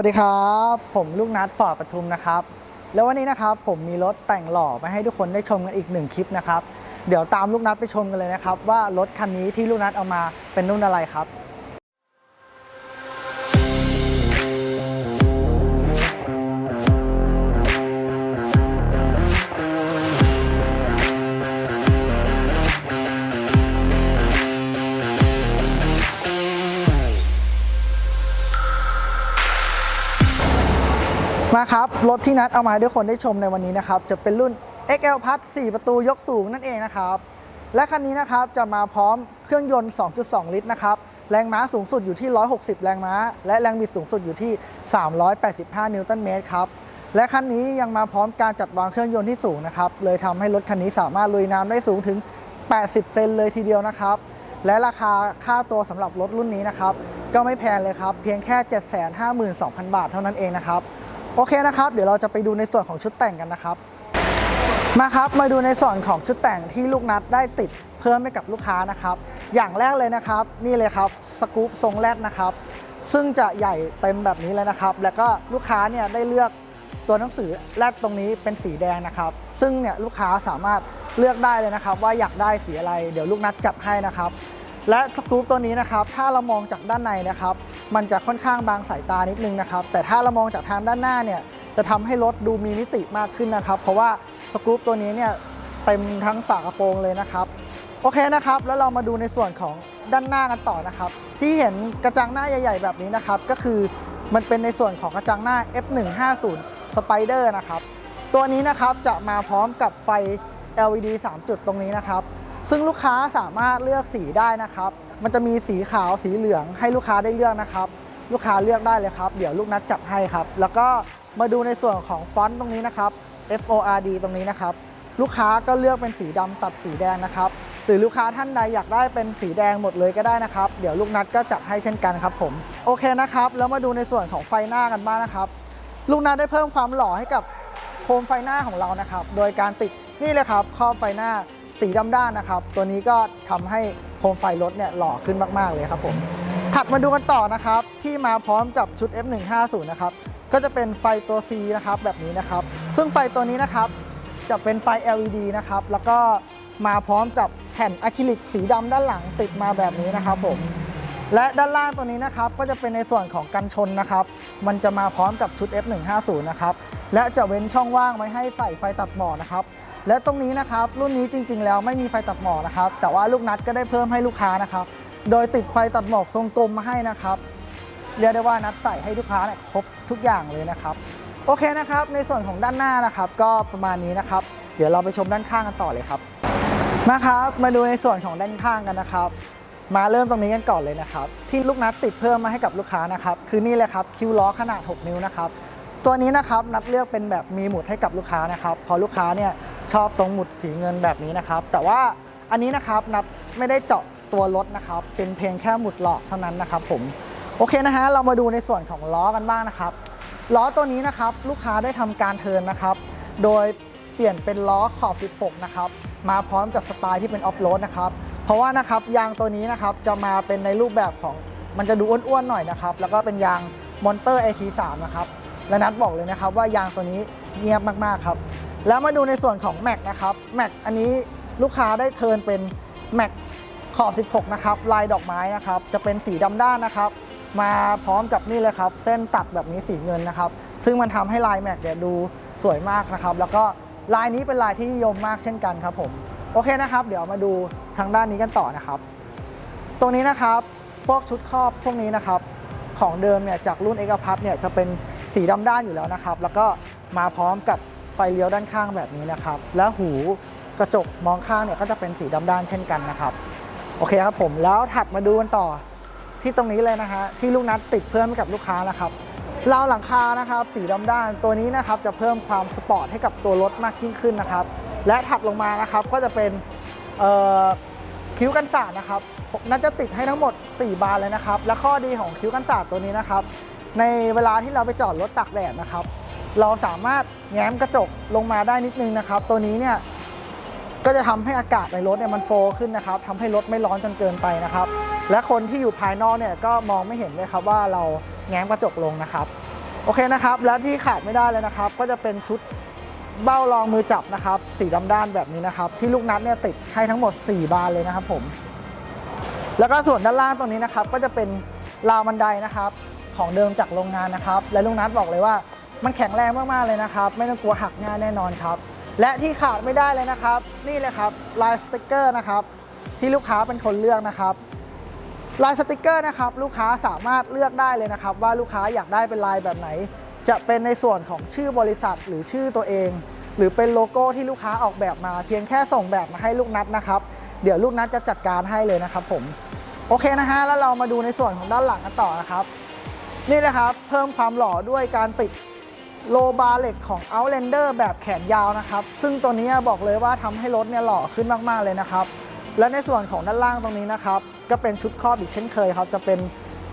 วัสดีครับ ผมลูกนัดฟอร์ดปทุมนะครับ แล้ววันนี้นะครับผมมีรถแต่งหล่อมาให้ทุกคนได้ชมกันอีกหนึ่งคลิปนะครับ เดี๋ยวตามลูกนัดไปชมกันเลยนะครับ ว่ารถคันนี้ที่ลูกนัดเอามาเป็นรุ่นอะไรครับ มาครับ รถที่นัดเอามาให้ทุกคนได้ชมในวันนี้นะครับ จะเป็นรุ่น XL Plus 4ประตูยกสูงนั่นเองนะครับ และคันนี้นะครับจะมาพร้อมเครื่องยนต์ 2.2 ลิตรนะครับ แรงม้าสูงสุดอยู่ที่ 160 แรงม้า และแรงบิดสูงสุดอยู่ที่ 385 นิวตันเมตรครับ และคันนี้ยังมาพร้อมการจัดวางเครื่องยนต์ที่สูงนะครับ เลยทำให้รถคันนี้สามารถลุยน้ำได้สูงถึง 80 เซนเลยทีเดียวนะครับ และราคาค่าตัวสำหรับรถรุ่นนี้นะครับ ก็ไม่แพงเลยครับ เพียงแค่ 752,000 บาทเท่านั้นเองนะครับ โอเคนะครับ เดี๋ยวเราจะไปดูในส่วนของชุดแต่งกันนะครับ มาครับมาดูในส่วนของชุดแต่งที่ลูกนัดได้ติดเพิ่มให้กับลูกค้านะครับ อย่างแรกเลยนะครับ นี่เลยครับสกู๊ปทรงแรดนะครับ ซึ่งจะใหญ่เต็มแบบนี้เลยนะครับ แล้วก็ลูกค้าเนี่ยได้เลือกตัวหนังสือแรดตรงนี้เป็นสีแดงนะครับ ซึ่งเนี่ยลูกค้าสามารถเลือกได้เลยนะครับ ว่าอยากได้สีอะไร เดี๋ยวลูกนัดจัดให้นะครับ และสกรูปตัวนี้นะครับ ถ้าเรามองจากด้านในนะครับ มันจะค่อนข้างบางสายตานิดนึงนะครับ แต่ถ้าเรามองจากทางด้านหน้าเนี่ย จะทำให้รถดูมีมิติมากขึ้นนะครับ เพราะว่าสกรูปตัวนี้เนี่ยเต็มทั้งฝากระโปรงเลยนะครับ โอเคนะครับ แล้วเรามาดูในส่วนของด้านหน้ากันต่อนะครับ ที่เห็นกระจังหน้าใหญ่ ๆ แบบนี้นะครับ ก็คือมันเป็นในส่วนของกระจังหน้า F150 Spider นะครับ ตัวนี้นะครับจะมาพร้อมกับไฟ LED 3 จุดตรงนี้นะครับ ซึ่งลูกค้าสามารถเลือกสีได้นะครับ มันจะมีสีขาวสีเหลืองให้ลูกค้าได้เลือกนะครับ ลูกค้าเลือกได้เลยครับ เดี๋ยวลูกนัดจัดให้ครับ แล้วก็มาดูในส่วนของฟอนต์ตรงนี้นะครับ F O R D ตรงนี้นะครับ ลูกค้าก็เลือกเป็นสีดำตัดสีแดงนะครับ หรือลูกค้าท่านใดอยากได้เป็นสีแดงหมดเลยก็ได้นะครับ เดี๋ยวลูกนัดก็จัดให้เช่นกันครับผมโอเคนะครับ แล้วมาดูในส่วนของไฟหน้ากันบ้างนะครับ ลูกนัดได้เพิ่มความหล่อให้กับโคมไฟหน้าของเรานะครับ โดยการติดนี่เลยครับครอบไฟหน้า สีดำด้านนะครับ ตัวนี้ก็ทำให้โคมไฟรถเนี่ยหล่อขึ้นมากๆเลยครับผมถัดมาดูกันต่อนะครับ ที่มาพร้อมกับชุด F150 นะครับก็จะเป็นไฟตัว C นะครับแบบนี้นะครับ ซึ่งไฟตัวนี้นะครับจะเป็นไฟ LED นะครับ แล้วก็มาพร้อมกับแผ่นอะคริลิกสีดำด้านหลังติดมาแบบนี้นะครับผมและด้านล่างตัวนี้นะครับก็จะเป็นในส่วนของกันชนนะครับ มันจะมาพร้อมกับชุด F150 นะครับและจะเว้นช่องว่างไว้ให้ใส่ไฟตัดหมอกนะครับ และตรงนี้นะครับรุ่นนี้จริง ๆ แล้วไม่มีไฟตัดหมอกนะครับ แต่ว่าลูกนัดก็ได้เพิ่มให้ลูกค้านะครับ โดยติดไฟตัดหมอกทรงกลมมาให้นะครับเรียกได้ว่านัดใส่ให้ลูกค้าเนี่ยครบทุกอย่างเลยนะครับ โอเคนะครับ ในส่วนของด้านหน้านะครับ ก็ประมาณนี้นะครับ เดี๋ยวเราไปชมด้านข้างกันต่อเลยครับ มาครับมาดูในส่วนของด้านข้างกันนะครับ มาเริ่มตรงนี้กันก่อนเลยนะครับ ที่ลูกนัดติดเพิ่มมาให้กับลูกค้านะครับ คือนี่เลยครับคิวล้อขนาด 6 นิ้วนะครับตัวนี้นะครับนัดเลือกเป็นแบบมีหมุดให้กับลูกค้านะครับ พอลูกค้าเนี่ย ชอบตรงหมุดสีเงินแบบนี้นะครับ แต่ว่าอันนี้นะครับนัดไม่ได้เจาะตัวรถนะครับ เป็นเพียงแค่หมุดหลอกเท่านั้นนะครับผมโอเคนะฮะเรามาดูในส่วนของล้อกันบ้างนะครับล้อตัวนี้นะครับลูกค้าได้ทำการเทิร์นนะครับ โดยเปลี่ยนเป็นล้อขอบ 16 นะครับมาพร้อมกับสไตล์ที่เป็นออฟโรดนะครับเพราะว่านะครับยางตัวนี้นะครับจะมาเป็นในรูปแบบของมันจะดูอ้วนๆหน่อยนะครับแล้วก็เป็นยางมอนเตอร์ AT3 นะครับและนัดบอกเลยนะครับว่ายางตัวนี้เงียบมากๆครับ แล้วมาดูในส่วนของแม็กนะครับแม็กอันนี้ลูกค้าได้เทินเป็นแม็กขอบ 16 นะครับ ลายดอกไม้นะครับ จะเป็นสีดำด้านนะครับ มาพร้อมกับนี่เลยครับ เส้นตัดแบบนี้สีเงินนะครับ ซึ่งมันทำให้ลายแม็กเนี่ยดูสวยมากนะครับ แล้วก็ลายนี้เป็นลายที่นิยมมากเช่นกันครับผม โอเคนะครับ เดี๋ยวมาดูทางด้านนี้กันต่อนะครับ ตรงนี้นะครับ พวกชุดครอบพวกนี้นะครับ ของเดิมเนี่ยจากรุ่นเอกพัทเนี่ยจะเป็นสีดำด้านอยู่แล้วนะครับ แล้วก็มาพร้อมกับ ไฟเลี้ยวด้านข้างแบบนี้นะครับ และหูกระจกมองข้างเนี่ยก็จะเป็นสีดำด้านเช่นกันนะครับ โอเคครับผมแล้วถัดมาดูกันต่อที่ตรงนี้เลยนะฮะที่ลูกนัดติดเพิ่มให้กับลูกค้านะครับราวหลังคานะครับ สีดำด้านตัวนี้นะครับจะเพิ่มความสปอร์ตให้กับตัวรถมากยิ่งขึ้นนะครับ และถัดลงมานะครับก็จะเป็นคิ้วกันศาสตร์นะครับน่าจะติดให้ทั้งหมด 4 บานเลยนะครับ และข้อดีของคิ้วกันศาสตร์ตัวนี้นะครับ ในเวลาที่เราไปจอดรถตากแดดนะครับ เราสามารถแง้มกระจกลงมาได้นิดนึงนะครับ ตัวนี้เนี่ยก็จะทำให้อากาศในรถเนี่ยมันโฟล์ขึ้นนะครับทำให้รถไม่ร้อนจนเกินไปนะครับ และคนที่อยู่ภายนอกเนี่ยก็มองไม่เห็นเลยครับว่าเราแง้มกระจกลงนะครับ โอเคนะครับ แล้วที่ขาดไม่ได้เลยนะครับ ก็จะเป็นชุดเบ้ารองมือจับนะครับ สีดำด้านแบบนี้นะครับ ที่ลูกนัดเนี่ยติดให้ทั้งหมด 4 บานเลยนะครับ ผม แล้วก็ส่วนด้านล่างตรงนี้นะครับ ก็จะเป็นราวบันไดนะครับ ของเดิมจากโรงงานนะครับ และลูกนัดบอกเลยว่า มันแข็งแรงมากๆเลยนะครับ ไม่ต้องกลัวหักง่ายแน่นอนครับ และที่ขาดไม่ได้เลยนะครับ นี่เลยครับลายสติกเกอร์นะครับ ที่ลูกค้าเป็นคนเลือกนะครับลายสติกเกอร์นะครับลูกค้าสามารถเลือกได้เลยนะครับ ว่าลูกค้าอยากได้เป็นลายแบบไหน จะเป็นในส่วนของชื่อบริษัทหรือชื่อตัวเอง หรือเป็นโลโก้ที่ลูกค้าออกแบบมา เพียงแค่ส่งแบบมาให้ลูกนัดนะครับเดี๋ยวลูกนัดจะจัดการให้เลยนะครับ ผมโอเคนะฮะแล้วเรามาดูในส่วนของด้านหลังกันต่อนะครับ นี่เลยครับ เพิ่มความหล่อด้วยการติด โลบาร์เหล็กของ Outlander แบบแขนยาวนะครับ ซึ่งตัวนี้บอกเลยว่าทำให้รถเนี่ยหล่อขึ้นมากๆเลยนะครับ และในส่วนของด้านล่างตรงนี้นะครับ ก็เป็นชุดครอบอีกเช่นเคยครับ จะเป็น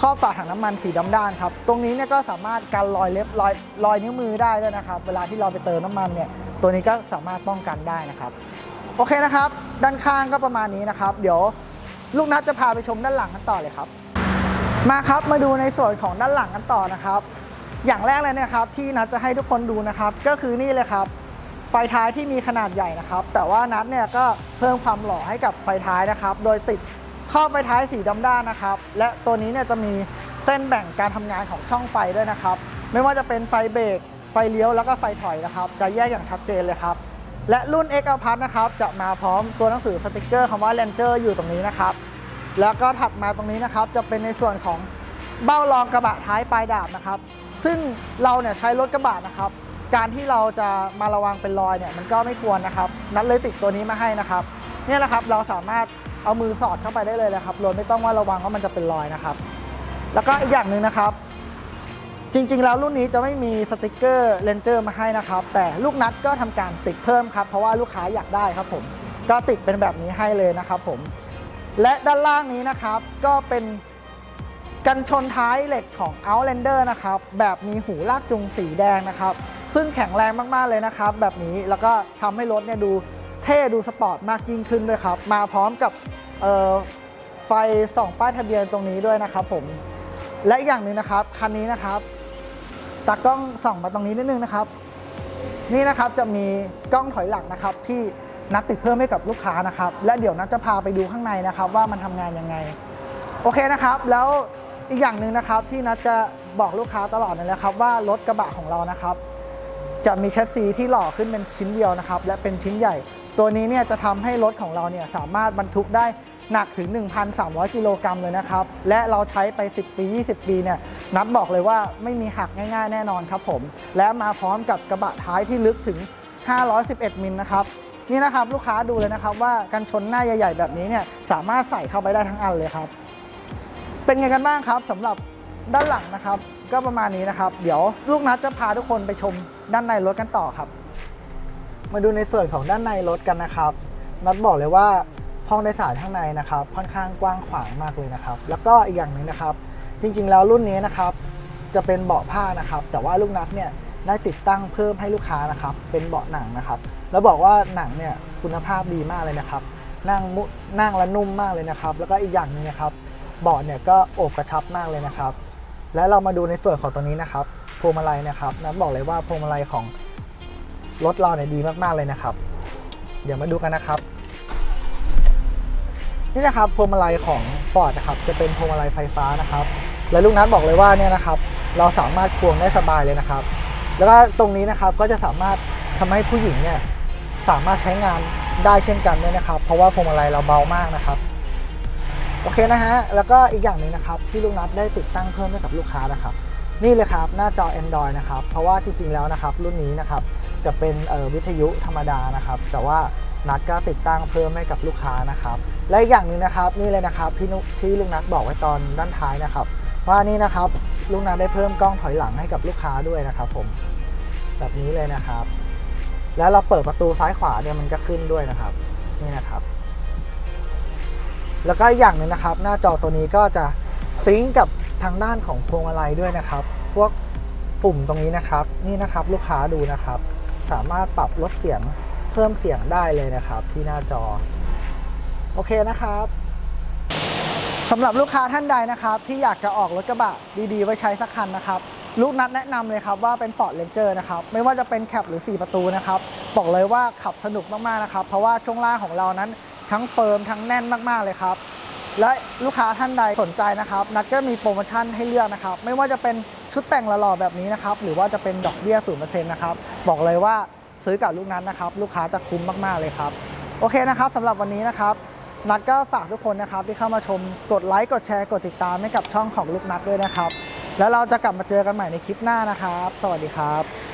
ครอบฝาถังน้ำมันสีดำด้านครับ ตรงนี้เนี่ยก็สามารถกันรอยเล็บรอยรอยนิ้วมือได้ด้วยนะครับ เวลาที่เราไปเติมน้ำมันเนี่ย ตัวนี้ก็สามารถป้องกันได้นะครับ โอเคนะครับ ด้านข้างก็ประมาณนี้นะครับ เดี๋ยวลูกนัดจะพาไปชมด้านหลังกันต่อเลยครับ มาครับ มาดูในส่วนของด้านหลังกันต่อนะครับ อย่างแรกเลยนี่ยครับที่นัดจะให้ทุกคนดูนะครับ ก็คือนี่เลยครับ ไฟท้ายที่มีขนาดใหญ่นะครับ แต่ว่านัดเนี่ยก็เพิ่มความหล่อให้กับไฟท้ายนะครับ โดยติดข้อบไฟท้ายสีดำด้านนะครับ และตัวนี้เนี่ยจะมีเส้นแบ่งการทำงานของช่องไฟด้วยนะครับ ไม่ว่าจะเป็นไฟเบรกไฟเลี้ยวแล้วก็ไฟถอยนะครับ จะแยกอย่างชัดเจนเลยครับและรุ่น X a p a r t นะครับจะมาพร้อมตัวหนังสือสติกเกอร์คำว่า Ranger อยู่ตรงนี้นะครับ แล้วก็ถัดมาตรงนี้นะครับจะเป็นในส่วนของเบ้ารองกระบะท้ายปลายดาบนะครับ ซึ่งเราเนี่ยใช้รถกระบะนะครับ การที่เราจะมาระวังเป็นรอยเนี่ยมันก็ไม่ควรนะครับนัดเลยติดตัวนี้มาให้นะครับเนี่ยแหละครับเราสามารถเอามือสอดเข้าไปได้เลยนะครับโดยไม่ต้องว่าระวังว่ามันจะเป็นรอยนะครับ แล้วก็อีกอย่างหนึ่งนะครับ จริงๆ แล้วรุ่นนี้จะไม่มีสติกเกอร์เลนเจอร์มาให้นะครับ แต่ลูกนัดก็ทำการติดเพิ่มครับ เพราะว่าลูกค้าอยากได้ครับผม ก็ติดเป็นแบบนี้ให้เลยนะครับผม และด้านล่างนี้นะครับก็เป็น กันชนท้ายเหล็กของ Outlander นะครับ แบบมีหูลากจูงสีแดงนะครับ ซึ่งแข็งแรงมากๆเลยนะครับ แบบนี้แล้วก็ทำให้รถเนี่ยดูเท่ดูสปอร์ตมากยิ่งขึ้นด้วยครับ มาพร้อมกับไฟส่องป้ายทะเบียนตรงนี้ด้วยนะครับผม และอีกอย่างหนึ่งนะครับ คันนี้นะครับตากล้องส่องมาตรงนี้นิดนึงนะครับ นี่นะครับจะมีกล้องถอยหลังนะครับ ที่นัดติดเพิ่มให้กับลูกค้านะครับ และเดี๋ยวนัดจะพาไปดูข้างในนะครับ ว่ามันทำงานยังไง โอเคนะครับแล้ว อีกอย่างหนึ่งนะครับที่นัดจะบอกลูกค้าตลอดนั่นแหละครับ ว่ารถกระบะของเรานะครับ จะมีแชสซีที่หล่อขึ้นเป็นชิ้นเดียวนะครับ และเป็นชิ้นใหญ่ ตัวนี้เนี่ยจะทำให้รถของเราเนี่ยสามารถบรรทุกได้หนักถึง 1,300 กิโลกรัมเลยนะครับ และเราใช้ไป 10 ปี 20 ปีเนี่ยนัดบอกเลยว่าไม่มีหักง่ายๆ แน่นอนครับผม และมาพร้อมกับกระบะท้ายที่ลึกถึง 511 มิลนะครับนี่นะครับลูกค้าดูเลยนะครับว่ากันชนหน้าใหญ่ ๆ แบบนี้เนี่ยสามารถใส่เข้าไปได้ทั้งอันเลยครับ เป็นไงกันบ้างครับสำหรับด้านหลังนะครับ ก็ประมาณนี้นะครับ เดี๋ยวลูกนัดจะพาทุกคนไปชมด้านในรถกันต่อครับ มาดูในส่วนของด้านในรถกันนะครับ นัดบอกเลยว่าห้องโดยสารข้างในนะครับ ค่อนข้างกว้างขวางมากเลยนะครับ แล้วก็อีกอย่างหนึ่งนะครับ จริงๆ แล้วรุ่นนี้นะครับ จะเป็นเบาะผ้านะครับ แต่ว่าลูกนัดเนี่ยได้ติดตั้งเพิ่มให้ลูกค้านะครับ เป็นเบาะหนังนะครับ แล้วบอกว่าหนังเนี่ยคุณภาพดีมากเลยนะครับ นั่งมุนั่งและนุ่มมากเลยนะครับ แล้วก็อีกอย่างหนึงนะครับ เบาะเนี่ยก็โอบกระชับมากเลยนะครับ และเรามาดูในส่วนของตัวนี้นะครับพวงมาลัยนะครับนัดบอกเลยว่าพวงมาลัยของรถเราเนี่ยดีมากๆเลยนะครับ เดี๋ยวมาดูกันนะครับ นี่นะครับพวงมาลัยของ Ford นะครับจะเป็นพวงมาลัยไฟฟ้านะครับ และลูกนัดบอกเลยว่าเนี่ยนะครับ เราสามารถควงได้สบายเลยนะครับ แล้วก็ตรงนี้นะครับก็จะสามารถทำให้ผู้หญิงเนี่ยสามารถใช้งานได้เช่นกันด้วยนะครับ เพราะว่าพวงมาลัยเราเบามากนะครับ โอเคนะฮะ แล้วก็อีกอย่างหนึ่งนะครับที่ลูกนัดได้ติดตั้งเพิ่มให้กับลูกค้านะครับ นี่เลยครับหน้าจอ Android นะครับ เพราะว่าจริงๆแล้วนะครับ รุ่นนี้นะครับจะเป็นวิทยุธรรมดานะครับ แต่ว่านัดก็ติดตั้งเพิ่มให้กับลูกค้านะครับ และอีกอย่างหนึ่งนะครับนี่เลยนะครับที่ที่ลุงนัดบอกไว้ตอนด้านท้ายนะครับ ว่านี่นะครับลุงนัดได้เพิ่มกล้องถอยหลังให้กับลูกค้าด้วยนะครับผมแบบนี้เลยนะครับ แล้วเราเปิดประตูซ้ายขวาเนี่ยมันก็ขึ้นด้วยนะครับ นี่นะครับ แล้วก็อย่างหนึ่งนะครับ หน้าจอตัวนี้ก็จะซิงกับทางด้านของพวงมาลัยด้วยนะครับ พวกปุ่มตรงนี้นะครับ นี่นะครับลูกค้าดูนะครับ สามารถปรับลดเสียงเพิ่มเสียงได้เลยนะครับ ที่หน้าจอ โอเคนะครับสำหรับลูกค้าท่านใดนะครับ ที่อยากจะออกรถกระบะดีๆ ไว้ใช้สักคันนะครับ ลูกนัดแนะนำเลยครับว่าเป็น Ford Ranger นะครับ ไม่ว่าจะเป็นแคปหรือ 4 ประตูนะครับ บอกเลยว่าขับสนุกมากๆนะครับ เพราะว่าช่วงล่างของเรานั้น ทั้งเฟิร์มทั้งแน่นมากๆเลยครับ และลูกค้าท่านใดสนใจนะครับ นัดก็มีโปรโมชั่นให้เลือกนะครับ ไม่ว่าจะเป็นชุดแต่งหล่อๆแบบนี้นะครับ หรือว่าจะเป็นดอกเบี้ย0%นเนะครับ บอกเลยว่าซื้อกับลูกนัดนะครับ ลูกค้าจะคุ้มมากๆเลยครับ โอเคนะครับสำหรับวันนี้นะครับ นัดก็ฝากทุกคนนะครับที่เข้ามาชมกดไลค์กดแชร์กดติดตามให้กับช่องของลูกนัดด้วยนะครับ แล้วเราจะกลับมาเจอกันใหม่ในคลิปหน้านะครับ สวัสดีครับ